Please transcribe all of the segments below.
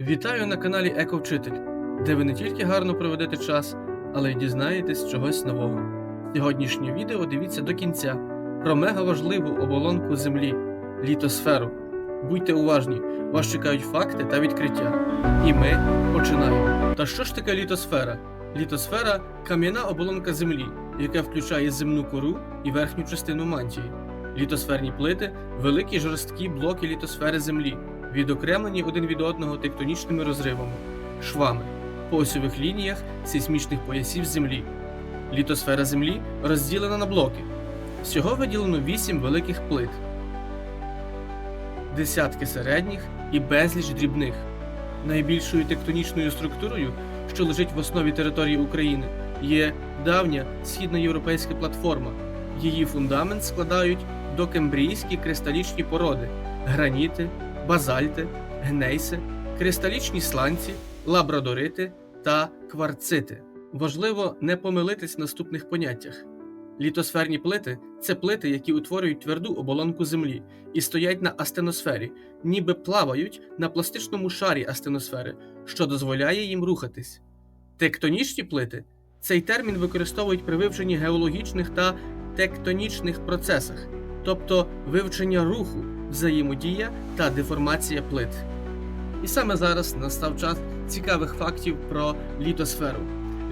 Вітаю на каналі Ековчитель, де ви не тільки гарно проведете час, але й дізнаєтесь чогось нового. Сьогоднішнє відео дивіться до кінця про мегаважливу оболонку Землі літосферу. Будьте уважні, вас чекають факти та відкриття. І ми починаємо. Та що ж таке літосфера? Літосфера кам'яна оболонка Землі, яка включає земну кору і верхню частину мантії. Літосферні плити великі жорсткі блоки літосфери Землі, відокремлені один від одного тектонічними розривами, швами, по осьових лініях сейсмічних поясів Землі. Літосфера Землі розділена на блоки. Всього виділено 8 великих плит, десятки середніх і безліч дрібних. Найбільшою тектонічною структурою, що лежить в основі території України, є давня східноєвропейська платформа. Її фундамент складають докембрійські кристалічні породи, граніти, базальти, гнейси, кристалічні сланці, лабрадорити та кварцити. Важливо не помилитись в наступних поняттях. Літосферні плити це плити, які утворюють тверду оболонку Землі і стоять на астеносфері, ніби плавають на пластичному шарі астеносфери, що дозволяє їм рухатись. Тектонічні плити цей термін використовують при вивченні геологічних та тектонічних процесах, тобто вивчення руху, взаємодія та деформація плит. І саме зараз настав час цікавих фактів про літосферу.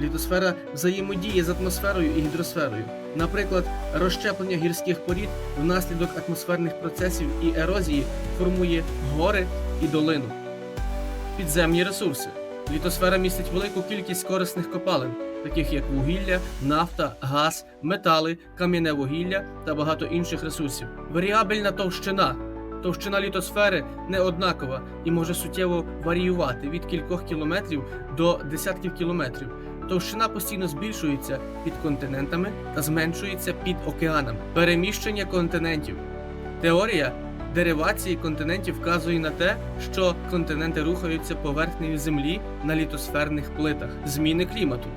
Літосфера взаємодіє з атмосферою і гідросферою. Наприклад, розщеплення гірських порід внаслідок атмосферних процесів і ерозії формує гори і долину. Підземні ресурси. Літосфера містить велику кількість корисних копалин, таких як вугілля, нафта, газ, метали, кам'яне вугілля та багато інших ресурсів. Варіабельна товщина. Товщина літосфери не однакова і може суттєво варіювати від кількох кілометрів до десятків кілометрів. Товщина постійно збільшується під континентами та зменшується під океанами. Переміщення континентів. Теорія деривації континентів вказує на те, що континенти рухаються поверхнею Землі на літосферних плитах. Зміни клімату.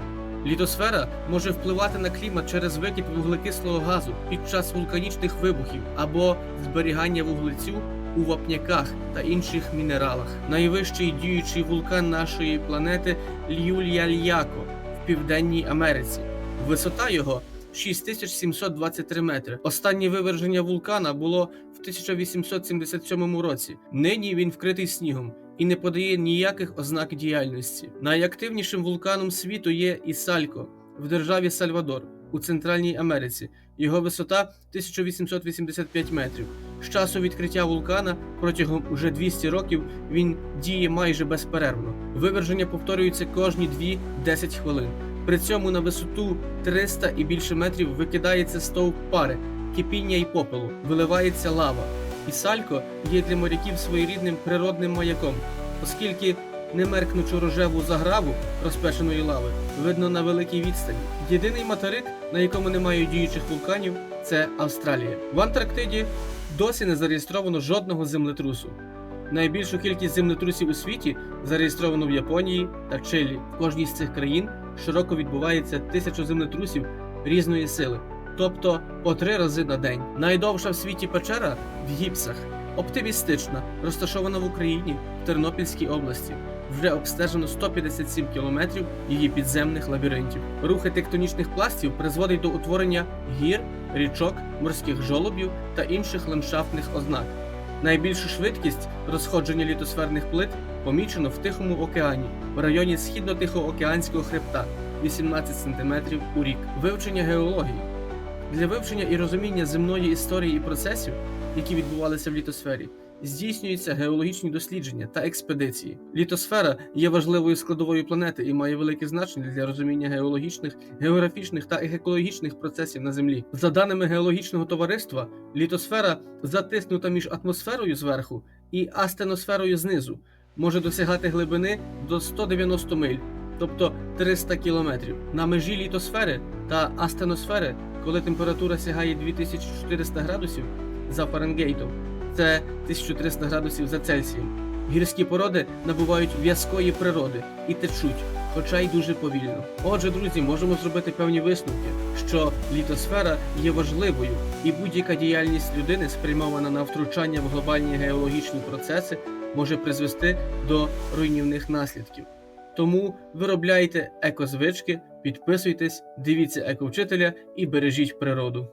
Літосфера може впливати на клімат через викид вуглекислого газу під час вулканічних вибухів або зберігання вуглецю у вапняках та інших мінералах. Найвищий діючий вулкан нашої планети Льюлья-Льяко в Південній Америці. Висота його 6723 метри. Останнє виверження вулкана було в 1877 році. Нині він вкритий снігом і не подає ніяких ознак діяльності. Найактивнішим вулканом світу є Ісалько в державі Сальвадор у Центральній Америці. Його висота 1885 метрів. З часу відкриття вулкана протягом уже 200 років він діє майже безперервно. Виверження повторюються кожні 2-10 хвилин. При цьому на висоту 300 і більше метрів викидається стовп пари, кипіння і попелу, виливається лава. І салько є для моряків своєрідним природним маяком, оскільки немеркнучу рожеву заграву розпеченої лави видно на великій відстані. Єдиний материк, на якому немає діючих вулканів, це Австралія. В Антарктиді досі не зареєстровано жодного землетрусу. Найбільшу кількість землетрусів у світі зареєстровано в Японії та Чилі. В кожній з цих країн щороку відбувається тисячу землетрусів різної сили, тобто по три рази на день. Найдовша в світі печера в гіпсах, оптимістична, розташована в Україні в Тернопільській області. Вже обстежено 157 кілометрів її підземних лабіринтів. Рухи тектонічних пластів призводить до утворення гір, річок, морських жолобів та інших ландшафтних ознак. Найбільшу швидкість розходження літосферних плит помічено в Тихому океані в районі східно-тихоокеанського хребта 18 см у рік. Вивчення геології для вивчення і розуміння земної історії і процесів, які відбувалися в літосфері, здійснюються геологічні дослідження та експедиції. Літосфера є важливою складовою планети і має велике значення для розуміння геологічних, географічних та екологічних процесів на Землі. За даними геологічного товариства, літосфера затиснута між атмосферою зверху і астеносферою знизу, може досягати глибини до 190 миль, тобто 300 кілометрів. На межі літосфери та астеносфери, коли температура сягає 2400 градусів за Фаренгейтом, це 1300 градусів за Цельсієм. Гірські породи набувають в'язкої природи і течуть, хоча й дуже повільно. Отже, друзі, можемо зробити певні висновки, що літосфера є важливою, і будь-яка діяльність людини, спрямована на втручання в глобальні геологічні процеси, може призвести до руйнівних наслідків. Тому виробляйте екозвички, підписуйтесь, дивіться ековчителя і бережіть природу.